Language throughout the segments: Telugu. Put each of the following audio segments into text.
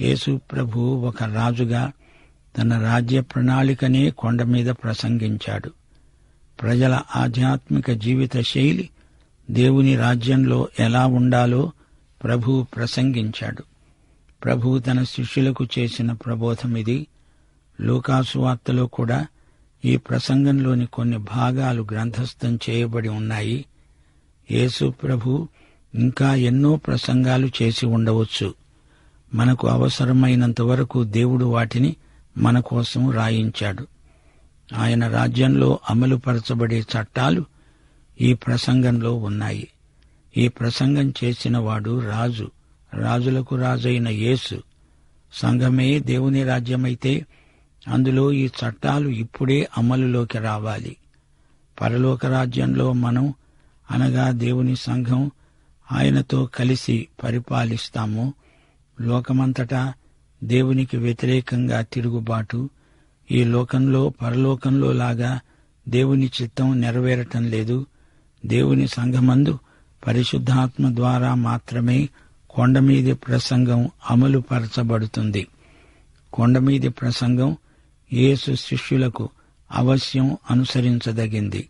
యేసు ప్రభు ఒక రాజుగా తన రాజ్య ప్రణాళికనే కొండ మీద ప్రసంగించాడు. ప్రజల ఆధ్యాత్మిక జీవిత శైలి దేవుని రాజ్యంలో ఎలా ఉండాలో ప్రభు ప్రసంగించాడు. ప్రభు తన శిష్యులకు చేసిన ప్రబోధమిది లూకాసు వార్తలో కూడా ఈ ప్రసంగంలోని కొన్ని భాగాలు గ్రంథస్థం చేయబడి ఉన్నాయి. యేసు ప్రభు ఇంకా ఎన్నో ప్రసంగాలు చేసి ఉండవచ్చు. మనకు అవసరమైనంత వరకు దేవుడు వాటిని మన కోసం రాయించాడు. ఆయన రాజ్యంలో అమలుపరచబడే చట్టాలు ఈ ప్రసంగంలో ఉన్నాయి. ఈ ప్రసంగం చేసినవాడు రాజు రాజులకు రాజైన యేసు. సంఘమే దేవుని రాజ్యమైతే అందులో ఈ చట్టాలు ఇప్పుడే అమలులోకి రావాలి. పరలోక రాజ్యంలో మనం అనగా దేవుని సంఘం ఆయనతో కలిసి పరిపాలిస్తాము. లోకమంతటా దేవునికి వ్యతిరేకంగా తిరుగుబాటు ఈ లోకంలో పరలోకంలో లాగా దేవుని చిత్తం నెరవేరటం లేదు. దేవుని సంఘమందు పరిశుద్ధాత్మ ద్వారా మాత్రమే కొండమీది ప్రసంగం అమలు పరచబడుతుంది కొండమీది ప్రసంగం యేసు శిష్యులకు అవశ్యం అనుసరించదగింది.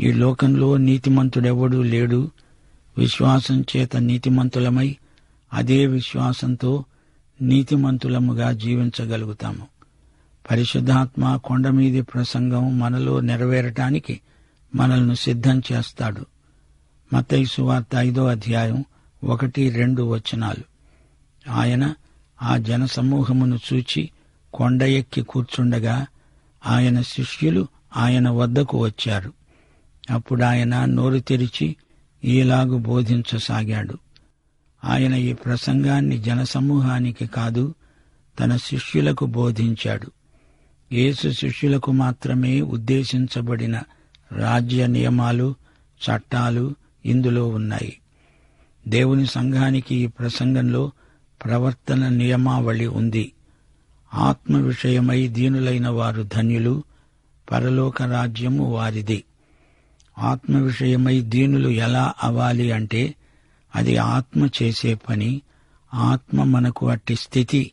ఈ లోకంలో నీతిమంతుడెవడూ లేడు. విశ్వాసం చేత నీతిమంతులమై అదే విశ్వాసంతో నీతిమంతులముగా జీవించగలుగుతాము. పరిశుద్ధాత్మ కొండమీది ప్రసంగం మనలో నెరవేరటానికి మనల్ని సిద్ధం చేస్తాడు. మతైసు వార్త ఐదో అధ్యాయం ఒకటి రెండు వచనాలు. ఆయన ఆ జనసమూహమును చూచి కొండ ఎక్కి కూర్చుండగా ఆయన శిష్యులు ఆయన వద్దకు వచ్చారు. అప్పుడు ఆయన నోరు తెరిచి ఈలాగు బోధించసాగాడు. ఆయన ఈ ప్రసంగాన్ని జనసమూహానికి కాదు తన శిష్యులకు బోధించాడు. యేసు శిష్యులకు మాత్రమే ఉద్దేశించబడిన రాజ్య నియమాలు చట్టాలు ఇందులో ఉన్నాయి. దేవుని సంఘానికి ఈ ప్రసంగంలో ప్రవర్తన నియమావళి ఉంది. ఆత్మ విషయమై దీనులైన వారు ధన్యులు పరలోక రాజ్యము వారిది. ఆత్మ విషయమై దీనులు ఎలా అవ్వాలి అంటే అది ఆత్మ చేసే పని ఆత్మ మనకు అట్టి స్థితి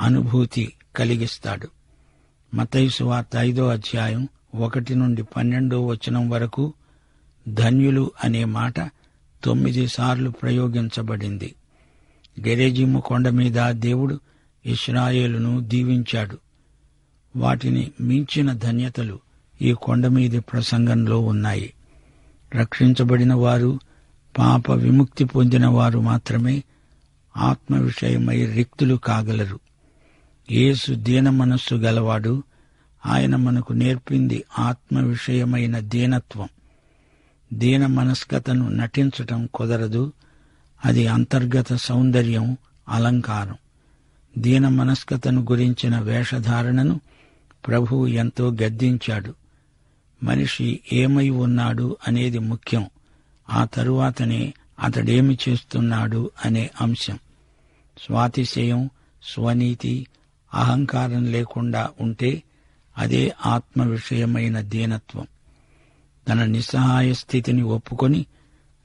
అనుభూతి కలిగిస్తాడు. మతైసు వార్త ఐదో అధ్యాయం ఒకటి నుండి పన్నెండో వచనం వరకు ధన్యులు అనే మాట తొమ్మిది సార్లు ప్రయోగించబడింది. గెరేజిము కొండ మీద దేవుడు ఇస్రాయేలును దీవించాడు. వాటిని మించిన ధన్యతలు ఈ కొండ మీది ప్రసంగంలో ఉన్నాయి. రక్షించబడిన వారు పాప విముక్తి పొందిన వారు మాత్రమే ఆత్మ విషయమై రిక్తులు కాగలరు. యేసు దీన మనస్సు గలవాడు ఆయన మనకు నేర్పింది ఆత్మ విషయమైన దీనత్వం. దీన మనస్కతను నటించటం కుదరదు. అది అంతర్గత సౌందర్యం అలంకారం. దీన మనస్కతను గురించిన వేషధారణను ప్రభువు ఎంతో గద్దించాడు. మనిషి ఏమై ఉన్నాడు అనేది ముఖ్యం. ఆ తరువాతనే అతడేమి చేస్తున్నాడు అనే అంశం. స్వాతిశయం స్వనీతి అహంకారం లేకుండా ఉంటే అదే ఆత్మ విషయమైన దీనత్వం. తన నిస్సహాయ స్థితిని ఒప్పుకొని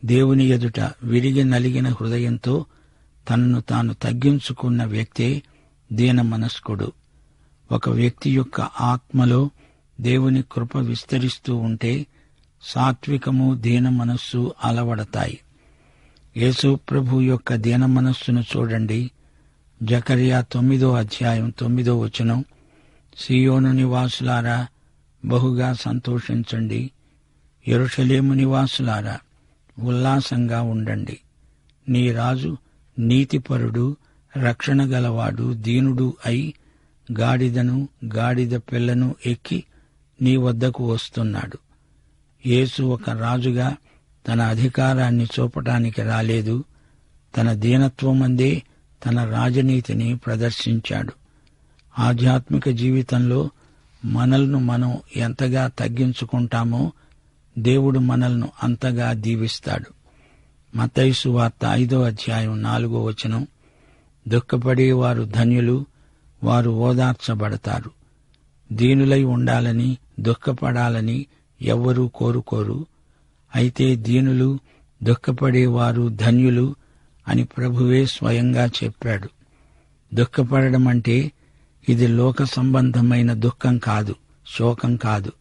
దేవుని ఎదుట విరిగి నలిగిన హృదయంతో తనను తాను తగ్గించుకున్న వ్యక్తే దీన మనస్కుడు. ఒక వ్యక్తి యొక్క ఆత్మలో దేవుని కృప విస్తరిస్తూ ఉంటే సాత్వికము దీన మనస్సు అలవడతాయి. యేసు ప్రభు యొక్క దీన మనస్సును చూడండి. జకర్యా తొమ్మిదో అధ్యాయం తొమ్మిదో వచనం. సియోను నివాసులారా బహుగా సంతోషించండి. ఎరుషలేము నివాసులారా ఉల్లాసంగా ఉండండి. నీ రాజు నీతిపరుడు రక్షణ గలవాడు దీనుడు అయి గాడిదను గాడిద పిల్లను ఎక్కి నీ వద్దకు వస్తున్నాడు. యేసు ఒక రాజుగా తన అధికారాన్ని చూపటానికి రాలేదు. తన దీనత్వం అందే తన రాజనీతిని ప్రదర్శించాడు. ఆధ్యాత్మిక జీవితంలో మనల్ను మనం ఎంతగా తగ్గించుకుంటామో దేవుడు మనల్ని అంతగా దీవిస్తాడు. మతైసు వార్త ఐదో అధ్యాయం నాలుగో వచనం. దుఃఖపడేవారు ధన్యులు వారు ఓదార్చబడతారు. దీనులై ఉండాలని దుఃఖపడాలని ఎవ్వరూ కోరుకోరు. అయితే దీనులు దుఃఖపడేవారు ధన్యులు అని ప్రభువే స్వయంగా చెప్పాడు. దుఃఖపడడం అంటే ఇది లోక సంబంధమైన దుఃఖం కాదు శోకం కాదు.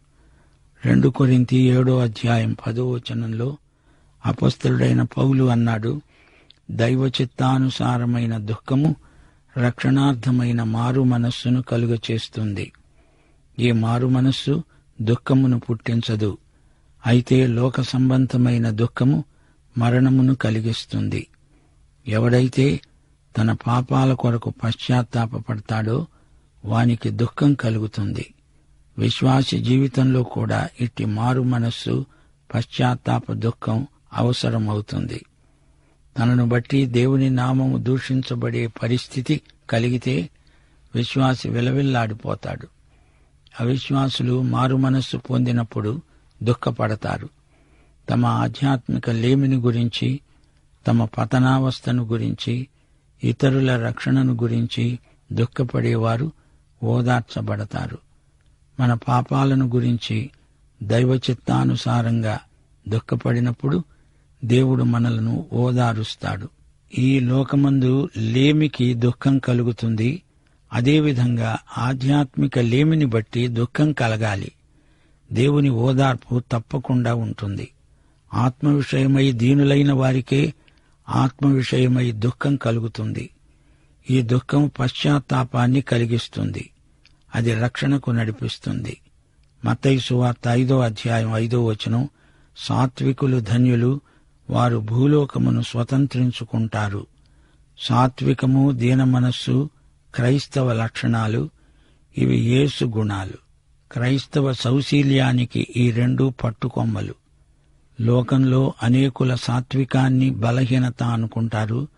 రెండు కొరింతి ఏడో అధ్యాయం పదో వచనంలో అపస్తుడైన పౌలు అన్నాడు దైవ చిత్తానుసారమైన దుఃఖము రక్షణార్థమైన మారు మనస్సును కలుగచేస్తుంది. ఈ మారు మనస్సు దుఃఖమును పుట్టించదు. అయితే లోక సంబంధమైన దుఃఖము మరణమును కలిగిస్తుంది. ఎవడైతే తన పాపాల కొరకు పశ్చాత్తాపడతాడో వానికి దుఃఖం కలుగుతుంది. విశ్వాసి జీవితంలో కూడా ఇట్టి మారు మనస్సు పశ్చాత్తాప దుఃఖం అవసరమవుతుంది. తనను బట్టి దేవుని నామము దూషించబడే పరిస్థితి కలిగితే విశ్వాసి విలవిల్లాడిపోతాడు. అవిశ్వాసులు మారు మనస్సు పొందినప్పుడు దుఃఖపడతారు. తమ ఆధ్యాత్మిక లేమిని గురించి తమ పతనావస్థను గురించి ఇతరుల రక్షణను గురించి దుఃఖపడేవారు ఓదార్చబడతారు. మన పాపాలను గురించి దైవ చిత్తానుసారంగా దుఃఖపడినప్పుడు దేవుడు మనలను ఓదారుస్తాడు. ఈ లోకమందు లేమికి దుఃఖం కలుగుతుంది. అదేవిధంగా ఆధ్యాత్మిక లేమిని బట్టి దుఃఖం కలగాలి. దేవుని ఓదార్పు తప్పకుండా ఉంటుంది. ఆత్మ విషయమై దీనులైన వారికే ఆత్మ విషయమై దుఃఖం కలుగుతుంది. ఈ దుఃఖం పశ్చాత్తాపాన్ని కలిగిస్తుంది. అది రక్షణకు నడిపిస్తుంది. మత్తయి సువార్త ఐదో అధ్యాయం ఐదో వచనం సాత్వికులు ధన్యులు వారు భూలోకమును స్వతంత్రించుకుంటారు. సాత్వికము దీన మనస్సు క్రైస్తవ లక్షణాలు ఇవి యేసు గుణాలు. క్రైస్తవ సౌశీల్యానికి ఈ రెండు పట్టుకొమ్మలు. లోకంలో అనేకుల సాత్వికాన్ని బలహీనత అనుకుంటారు.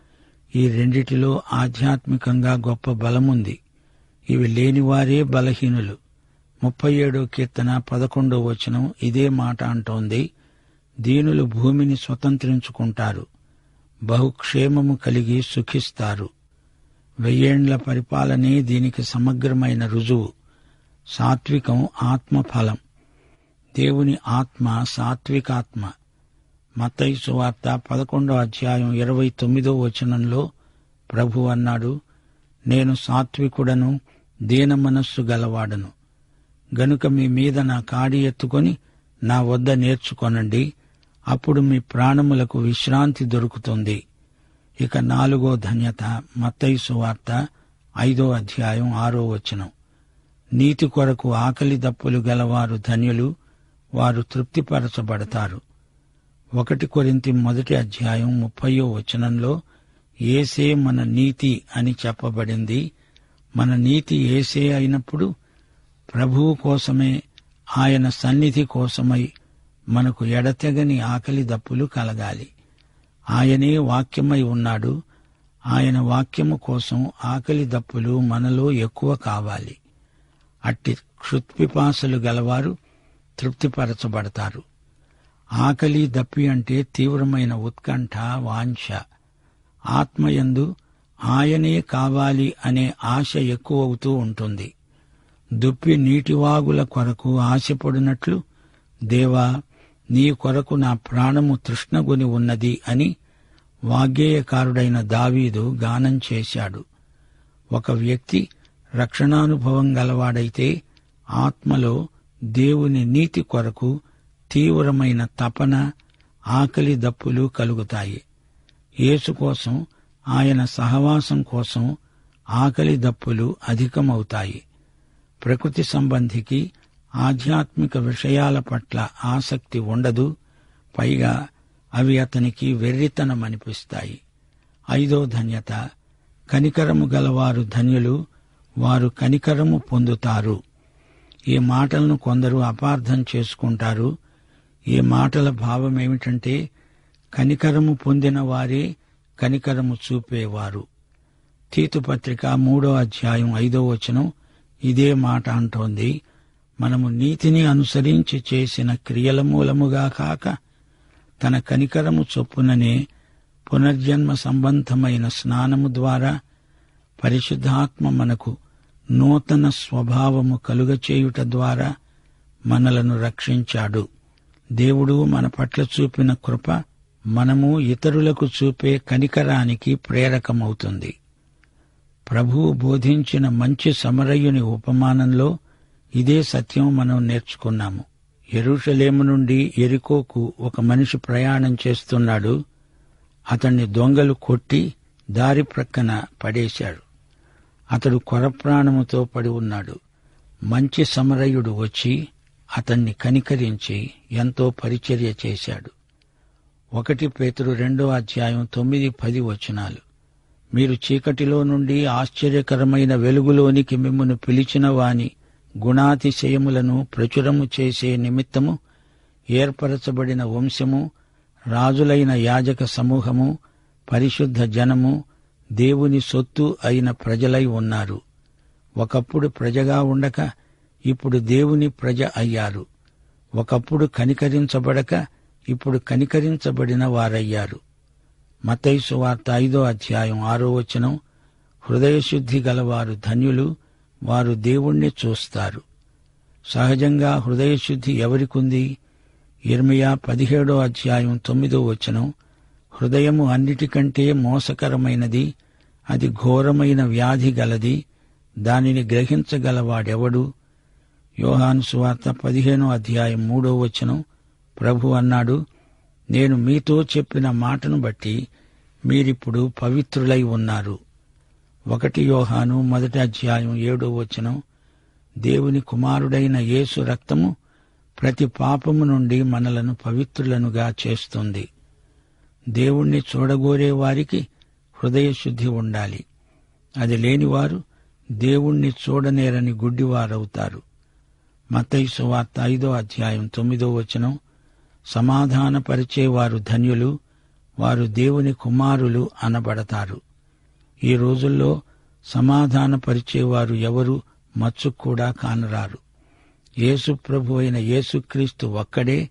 ఈ రెండిటిలో ఆధ్యాత్మికంగా గొప్ప బలముంది. ఇవి లేనివారే బలహీనులు. ముప్పై ఏడో కీర్తన పదకొండో వచనం ఇదే మాట అంటోంది. దీనులు భూమిని స్వతంత్రించుకుంటారు. బహుక్షేమము కలిగి సుఖిస్తారు. వెయ్యేండ్ల పరిపాలనే దీనికి సమగ్రమైన రుజువు. సాత్వికం ఆత్మఫలం. దేవుని ఆత్మ సాత్వికాత్మ. మత్తయి సువార్త పదకొండో అధ్యాయం ఇరవై తొమ్మిదో వచనంలో ప్రభు అన్నాడు నేను సాత్వికుడను దీన మనస్సు గలవాడను. గనుక మీ మీద నా కాడి ఎత్తుకొని నా వద్ద నేర్చుకొనండి అప్పుడు మీ ప్రాణములకు విశ్రాంతి దొరుకుతుంది. ఇక నాలుగో ధన్యత మత్తయి సువార్త ఐదో అధ్యాయం ఆరో వచనం. నీతి కొరకు ఆకలి దప్పులు గలవారు ధన్యులు వారు తృప్తిపరచబడతారు. ఒకటి కొరింతి మొదటి అధ్యాయం ముప్పయో వచనంలో ఏసే మన నీతి అని చెప్పబడింది. మన నీతి ఏసే అయినప్పుడు ప్రభువు కోసమే ఆయన సన్నిధి కోసమై మనకు ఎడతెగని ఆకలి దప్పులు కలగాలి. ఆయనే వాక్యమై ఉన్నాడు. ఆయన వాక్యము కోసం ఆకలి దప్పులు మనలో ఎక్కువ కావాలి. అట్టి క్షుత్పిపాసలు గలవారు తృప్తిపరచబడతారు. ఆకలి దప్పి అంటే తీవ్రమైన ఉత్కంఠ వాంఛ. ఆత్మయందు ఆయనే కావాలి అనే ఆశ ఎక్కువవుతూ ఉంటుంది. దుప్పి నీటివాగుల కొరకు ఆశపడినట్లు దేవా నీ కొరకు నా ప్రాణము తృష్ణగుని ఉన్నది అని వాగ్గేయకారుడైన దావీదు గానం చేశాడు. ఒక వ్యక్తి రక్షణానుభవం గలవాడైతే ఆత్మలో దేవుని నీతి కొరకు తీవ్రమైన తపన ఆకలి దప్పులు కలుగుతాయి. యేసు కోసం ఆయన సహవాసం కోసం ఆకలి దప్పులు అధికమవుతాయి. ప్రకృతి సంబంధికి ఆధ్యాత్మిక విషయాల పట్ల ఆసక్తి ఉండదు పైగా అవి అతనికి వెర్రితనమనిపిస్తాయి. ఐదో ధన్యత కనికరము గలవారు ధన్యులు వారు కనికరము పొందుతారు. ఈ మాటలను కొందరు అపార్థం చేసుకుంటారు ఈ మాటల భావం ఏమిటంటే కనికరము పొందిన వారే కనికరము చూపేవారు. తీతుపత్రిక మూడో అధ్యాయం ఐదో వచనం ఇదే మాట అంటోంది. మనము నీతిని అనుసరించి చేసిన క్రియల మూలముగా కాక తన కనికరము చొప్పుననే పునర్జన్మ సంబంధమైన స్నానము ద్వారా పరిశుద్ధాత్మ మనకు నూతన స్వభావము కలుగచేయుట ద్వారా మనలను రక్షించాడు. దేవుడు మన పట్ల చూపిన కృప మనము ఇతరులకు చూపే కనికరానికి ప్రేరకమవుతుంది. ప్రభువు బోధించిన మంచి సమరయుని ఉపమానంలో ఇదే సత్యం మనం నేర్చుకున్నాము. ఎరుషలేము నుండి ఎరికోకు ఒక మనిషి ప్రయాణం చేస్తున్నాడు. అతన్ని దొంగలు కొట్టి దారి ప్రక్కన పడేశాడు. అతడు కొరప్రాణముతో పడి ఉన్నాడు. మంచి సమరయుడు వచ్చి అతన్ని కనికరించి ఎంతో పరిచర్య చేశాడు. ఒకటి పేతురు రెండో అధ్యాయం తొమ్మిది పది వచనాలు. మీరు చీకటిలో నుండి ఆశ్చర్యకరమైన వెలుగులోనికి మిమ్మును పిలిచిన వాని గుణాతిశయములను ప్రచురము చేసే నిమిత్తము ఏర్పరచబడిన వంశము రాజులైన యాజక సమూహము పరిశుద్ధ జనము దేవుని సొత్తు అయిన ప్రజలై ఉన్నారు. ఒకప్పుడు ప్రజగా ఉండక ఇప్పుడు దేవుని ప్రజ అయ్యారు. ఒకప్పుడు కనికరించబడక ఇప్పుడు కనికరించబడిన వారయ్యారు. మతైసు వార్త ఐదో అధ్యాయం ఆరో వచనం హృదయశుద్ధి గలవారు ధన్యులు వారు దేవుణ్ణి చూస్తారు. సహజంగా హృదయశుద్ధి ఎవరికుంది? ఇర్మియా పదిహేడో అధ్యాయం తొమ్మిదో వచనం హృదయము అన్నిటికంటే మోసకరమైనది అది ఘోరమైన వ్యాధి గలది దానిని గ్రహించగలవాడెవడు? యోహాను సువార్త పదిహేనో అధ్యాయం మూడో వచనం ప్రభు అన్నాడు నేను మీతో చెప్పిన మాటను బట్టి మీరిప్పుడు పవిత్రులై ఉన్నారు. ఒకటి యోహాను మొదటి అధ్యాయం ఏడో వచనం. దేవుని కుమారుడైన యేసు రక్తము ప్రతి పాపము నుండి మనలను పవిత్రులనుగా చేస్తుంది. దేవుణ్ణి చూడగోరే వారికి హృదయశుద్ధి ఉండాలి. అది లేనివారు దేవుణ్ణి చూడనేరని గుడ్డివారవుతారు. మతైసు వార్త ఐదో అధ్యాయం తొమ్మిదో వచనం. సమాధానపరిచేవారు ధన్యులు వారు దేవుని కుమారులు అనబడతారు. ఈ రోజుల్లో సమాధానపరిచేవారు ఎవరు మచ్చు కూడా కానరారు. యేసు ప్రభు అయిన యేసుక్రీస్తు ఒక్కడే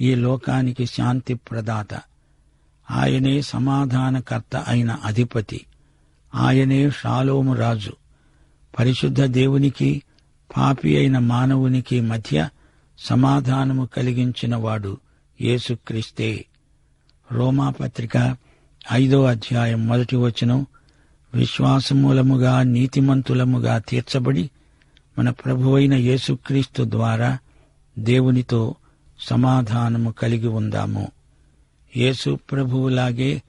ఈ లోకానికి శాంతి ప్రదాత. ఆయనే సమాధానకర్త అయిన అధిపతి. ఆయనే షాలోము రాజు. పరిశుద్ధ దేవునికి పాపి అయిన మానవునికి మధ్య సమాధానము కలిగించినవాడు యేసుక్రీస్తే. రోమాపత్రిక ఐదో అధ్యాయం మొదటి వచనం విశ్వాసమూలముగా నీతిమంతులముగా తీర్చబడి మన ప్రభువైన యేసుక్రీస్తు ద్వారా దేవునితో సమాధానము కలిగి ఉందాము. యేసు ప్రభువులాగే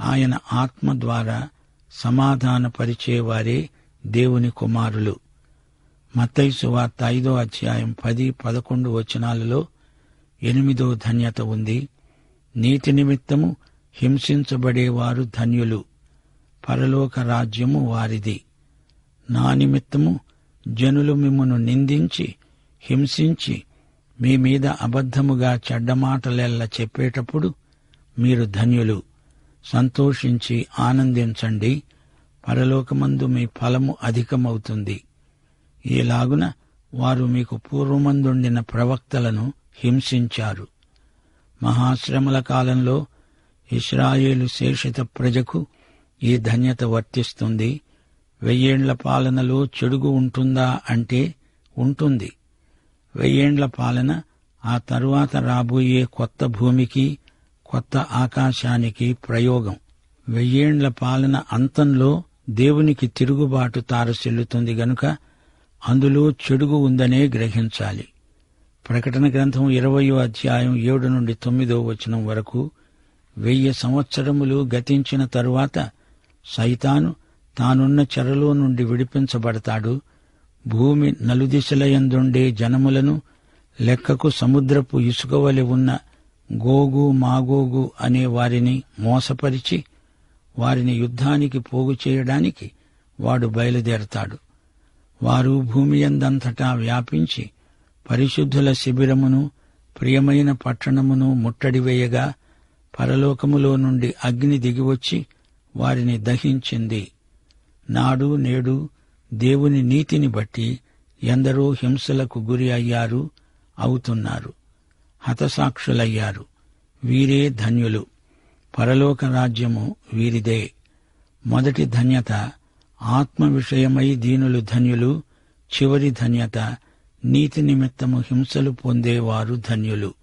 ఆయన ఆత్మ ద్వారా సమాధానపరిచేవారే దేవుని కుమారులు. మత్తైసు వార్త ఐదో అధ్యాయం పది పదకొండు వచనాలలో ఎనిమిదో ధన్యత ఉంది. నీతి నిమిత్తము హింసించబడేవారు ధన్యులు. పరలోక రాజ్యము వారిది. నా నిమిత్తము జనులు మిమ్మను నిందించి హింసించి మీ మీద అబద్ధముగా చెడ్డమాటలెల్ల చెప్పేటప్పుడు మీరు ధన్యులు. సంతోషించి ఆనందించండి. పరలోకమందు మీ ఫలము అధికమవుతుంది. ఈలాగున వారు మీకు పూర్వమందుండిన ప్రవక్తలను హింసించారు. మహాశ్రమల కాలంలో ఇస్రాయేలు శేషిత ప్రజకు ఈ ధన్యత వర్తిస్తుంది. వెయ్యేండ్ల పాలనలో చెడుగు ఉంటుందా అంటే ఉంటుంది. వెయ్యేండ్ల పాలన ఆ తరువాత రాబోయే కొత్త భూమికి కొత్త ఆకాశానికి ప్రయోగం. వెయ్యేండ్ల పాలన అంతంలో దేవునికి తిరుగుబాటు తారసిల్లుతుంది గనుక అందులో చెడుగు ఉందనే గ్రహించాలి. ప్రకటన గ్రంథం ఇరవయో అధ్యాయం ఏడు నుండి తొమ్మిదో వచనం వరకు వెయ్యి సంవత్సరములు గతించిన తరువాత సైతాను తానున్న చెరలో నుండి విడిపించబడతాడు. భూమి నలుదిశలయందుండే జనములను లెక్కకు సముద్రపు ఇసుకవలి ఉన్న గోగు మాగోగు అనే వారిని మోసపరిచి వారిని యుద్ధానికి పోగు చేయడానికి వాడు బయలుదేరతాడు. వారు భూమి ఎందంతటా వ్యాపించి పరిశుద్ధుల శిబిరమును ప్రియమైన పట్టణమును ముట్టడివేయగా పరలోకములో నుండి అగ్ని దిగివచ్చి వారిని దహించింది. నాడు నేడు దేవుని నీతిని బట్టి ఎందరో హింసలకు గురి అయ్యారు అవుతున్నారు. హతసాక్షులయ్యారు. వీరే ధన్యులు. పరలోక రాజ్యము వీరిదే. మొదటి ధన్యత ఆత్మ విషయమై దీనులు ధన్యులు చివరి ధన్యత నీతి నిమిత్తము హింసలు పొందేవారు ధన్యులు.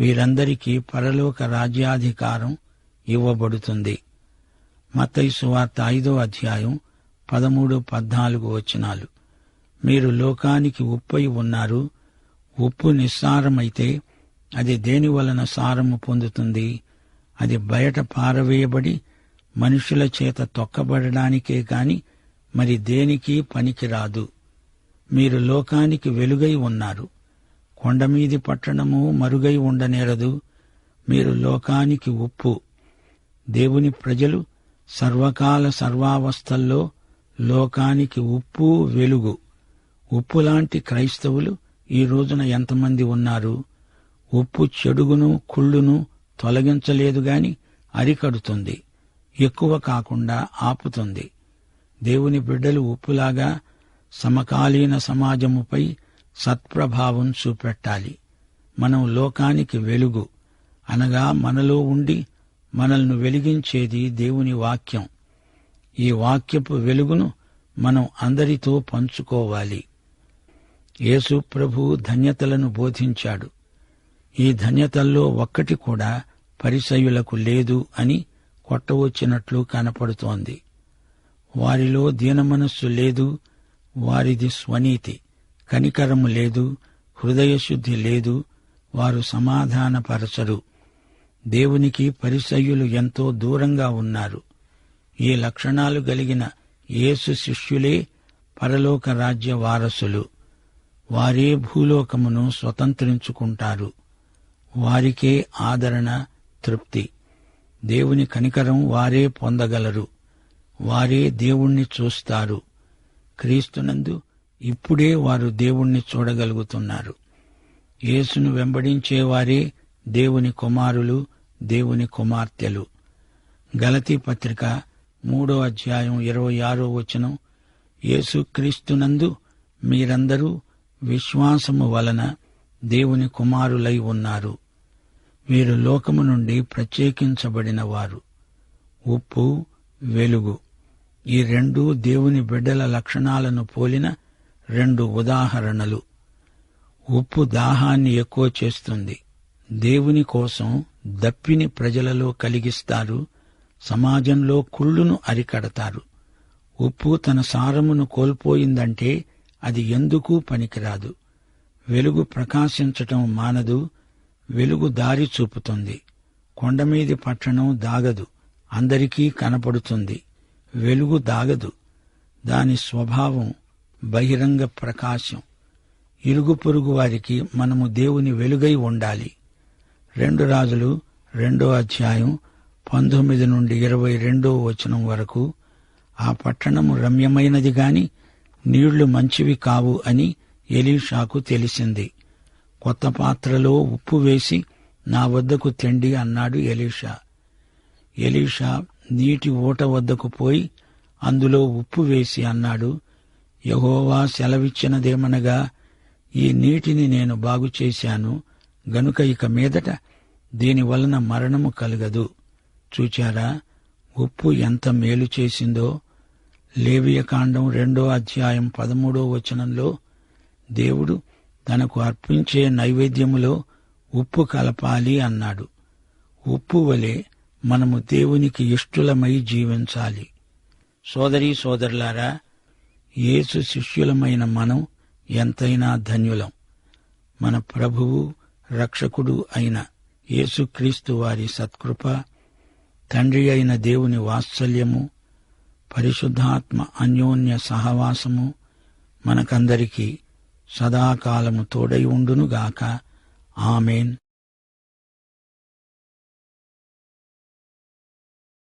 వీరందరికీ పరలోక రాజ్యాధికారం ఇవ్వబడుతుంది. మత్తయి సువార్త ఐదో అధ్యాయం పదమూడు పద్నాలుగు వచనాలు. మీరు లోకానికి ఉప్పై ఉన్నారు ఉప్పు నిస్సారమైతే అది దేని వలన సారము పొందుతుంది? అది బయట పారవేయబడి మనుషుల చేత తొక్కబడడానికే కాని మరి దేనికి పనికిరాదు. మీరు లోకానికి వెలుగై ఉన్నారు కొండమీది పట్టణము మరుగై ఉండనేరదు మీరు లోకానికి ఉప్పు. దేవుని ప్రజలు సర్వకాల సర్వావస్థల్లో లోకానికి ఉప్పు వెలుగు. ఉప్పులాంటి క్రైస్తవులు ఈ రోజున ఎంతమంది ఉన్నారు? ఉప్పు చెడుగును కుళ్ళును తొలగించలేదు గాని అరికడుతుంది. ఎక్కువ కాకుండా ఆపుతుంది. దేవుని బిడ్డలు ఉప్పులాగా సమకాలీన సమాజముపై సత్ప్రభావం చూపెట్టాలి. మనం లోకానికి వెలుగు అనగా మనలో ఉండి మనల్ని వెలిగించేది దేవుని వాక్యం. ఈ వాక్యపు వెలుగును మనం అందరితో పంచుకోవాలి. యేసు ప్రభు ధన్యతలను బోధించాడు. ఈ ధన్యతల్లో ఒక్కటి కూడా పరిసయులకు లేదు అని కొట్టవచ్చినట్లు కనపడుతోంది. వారిలో దీనమనస్సు లేదు వారిది స్వనీతి కనికరము లేదు హృదయశుద్ధి లేదు వారు సమాధానపరచరు. దేవునికి పరిసయ్యులు ఎంతో దూరంగా ఉన్నారు. ఈ లక్షణాలు కలిగిన యేసు శిష్యులే పరలోక రాజ్య వారసులు. వారే భూలోకమును స్వతంత్రించుకుంటారు. వారికే ఆదరణ తృప్తి. దేవుని కనికరం వారే పొందగలరు. వారే దేవుణ్ణి చూస్తారు. క్రీస్తునందు ఇప్పుడే వారు దేవుణ్ణి చూడగలుగుతున్నారు. యేసును వెంబడించేవారే దేవుని కుమారులు దేవుని కుమార్తెలు. గలతీ పత్రిక మూడో అధ్యాయం ఇరవై ఆరో వచనం. యేసుక్రీస్తునందు మీరందరూ విశ్వాసము వలన దేవుని కుమారులై ఉన్నారు. వీరు లోకము నుండి ప్రత్యేకించబడిన వారు. ఉప్పు వెలుగు. ఈ రెండు దేవుని బిడ్డల లక్షణాలను పోలిన రెండు ఉదాహరణలు. ఉప్పు దాహాన్ని ఎక్కువ చేస్తుంది. దేవుని కోసం దప్పిని ప్రజలలో కలిగిస్తారు సమాజంలో కుళ్ళును అరికడతారు. ఉప్పు తన సారమును కోల్పోయిందంటే అది ఎందుకు పనికిరాదు. వెలుగు ప్రకాశించటం మానదు వెలుగు దారి చూపుతుంది. కొండమీది పట్టణం దాగదు అందరికీ కనపడుతుంది వెలుగు దాగదు. దాని స్వభావం బహిరంగ ప్రకాశం. ఇరుగు పొరుగు వారికి మనము దేవుని వెలుగై ఉండాలి. రెండు రాజులు రెండో అధ్యాయం పంతొమ్మిది నుండి ఇరవై రెండో వచనం వరకు ఆ పట్టణము రమ్యమైనది గాని నీళ్ళు మంచివి కావు అని ఎలీషాకు తెలిసింది. కొత్త పాత్రలో ఉప్పు వేసి నా వద్దకు తెండి అన్నాడు ఎలీషా. ఎలీషా నీటి ఊట వద్దకు పోయి అందులో ఉప్పు వేసి అన్నాడు యహోవా సెలవిచ్చినదేమనగా ఈ నీటిని నేను బాగు చేశాను గనుక ఇక మీదట దీని వలన మరణము కలగదు. చూచారా? ఉప్పు ఎంత మేలు చేసిందో. లేవియకాండం రెండో అధ్యాయం పదమూడో వచనంలో దేవుడు తనకు అర్పించే నైవేద్యములో ఉప్పు కలపాలి అన్నాడు. ఉప్పు వలె మనము దేవునికి ఇష్టులమై జీవించాలి. సోదరీ సోదరులారా యేసు శిష్యులమైన మనం ఎంతైనా ధన్యులం. మన ప్రభువు రక్షకుడు అయిన యేసుక్రీస్తు వారి సత్కృప తండ్రి అయిన దేవుని వాత్సల్యము పరిశుద్ధాత్మ అన్యోన్య సహవాసము మనకందరికీ సదాకాలము తోడై ఉండునుగాక. ఆమెన్.